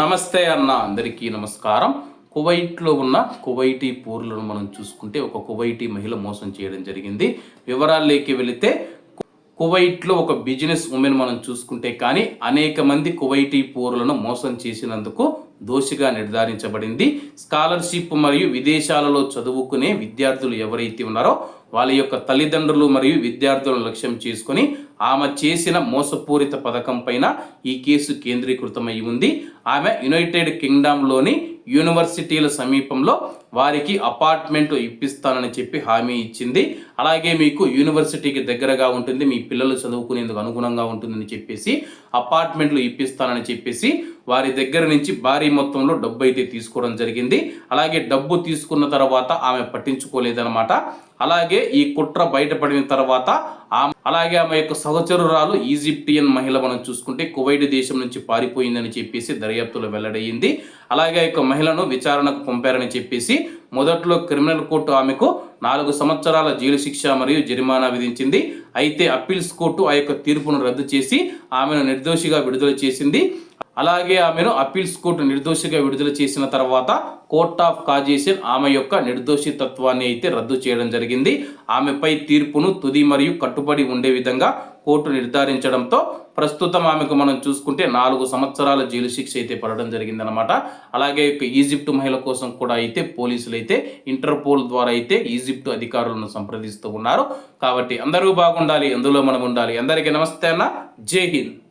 నమస్తే అన్న అందరికీ నమస్కారం. కువైట్లో ఉన్న కువైటీ పూర్లను మనం చూసుకుంటే ఒక కువైటీ మహిళ మోసం చేయడం జరిగింది. వివరాల్లోకి వెళితే కువైట్లో ఒక బిజినెస్ ఉమెన్ మనం చూసుకుంటే కానీ అనేక మంది కువైటీ పూర్లను మోసం చేసినందుకు దోషిగా నిర్ధారించబడింది. స్కాలర్షిప్ మరియు విదేశాలలో చదువుకునే విద్యార్థులు ఎవరైతే ఉన్నారో వాళ్ళ యొక్క తల్లిదండ్రులు మరియు విద్యార్థులను లక్ష్యం చేసుకొని ఆమె చేసిన మోసపూరిత పథకం పైన ఈ కేసు కేంద్రీకృతమై ఉంది. ఆమె యునైటెడ్ కింగ్డమ్లోని యూనివర్సిటీల సమీపంలో వారికి అపార్ట్మెంట్ ఇప్పిస్తానని చెప్పి హామీ ఇచ్చింది. అలాగే మీకు యూనివర్సిటీకి దగ్గరగా ఉంటుంది మీ పిల్లలు చదువుకునేందుకు అనుగుణంగా ఉంటుందని చెప్పేసి అపార్ట్మెంట్లు ఇప్పిస్తానని చెప్పేసి వారి దగ్గర నుంచి భారీ మొత్తంలో డబ్బు అయితే తీసుకోవడం జరిగింది. అలాగే డబ్బు తీసుకున్న తర్వాత ఆమె పట్టించుకోలేదనమాట అలాగే ఈ కుట్ర బయటపడిన తర్వాత ఆమె అలాగే ఆమె యొక్క సహచరురాలు ఈజిప్టియన్ మహిళ మనం చూసుకుంటే కువైట్ దేశం నుంచి పారిపోయిందని చెప్పేసి దర్యాప్తులో వెల్లడయ్యింది. అలాగే ఆ యొక్క మహిళను విచారణకు పంపారని చెప్పేసి మొదట్లో క్రిమినల్ కోర్టు ఆమెకు నాలుగు సంవత్సరాల జైలు శిక్ష మరియు జరిమానా విధించింది. అయితే అప్పీల్స్ కోర్టు ఆ యొక్క తీర్పును రద్దు చేసి ఆమెను నిర్దోషిగా విడుదల చేసింది. అలాగే ఆమెను అప్పీల్స్ కోర్టు నిర్దోషిగా విడుదల చేసిన తర్వాత కోర్ట్ ఆఫ్ కాజేషన్ ఆమె యొక్క నిర్దోషి తత్వాన్ని అయితే రద్దు చేయడం జరిగింది. ఆమెపై తీర్పును తుది మరియు కట్టుబడి ఉండే విధంగా కోర్టు నిర్ధారించడంతో ప్రస్తుతం ఆమెకు మనం చూసుకుంటే నాలుగు సంవత్సరాల జైలు శిక్ష అయితే పడడం జరిగిందనమాట అలాగే ఈజిప్ట్ మహిళ కోసం కూడా అయితే పోలీసులు అయితే ఇంటర్పోల్ ద్వారా అయితే ఈజిప్ట్ అధికారులను సంప్రదిస్తూ ఉన్నారు. కాబట్టి అందరూ బాగుండాలి అందులో మనం ఉండాలి. అందరికీ నమస్తే అన్న. జై హింద్.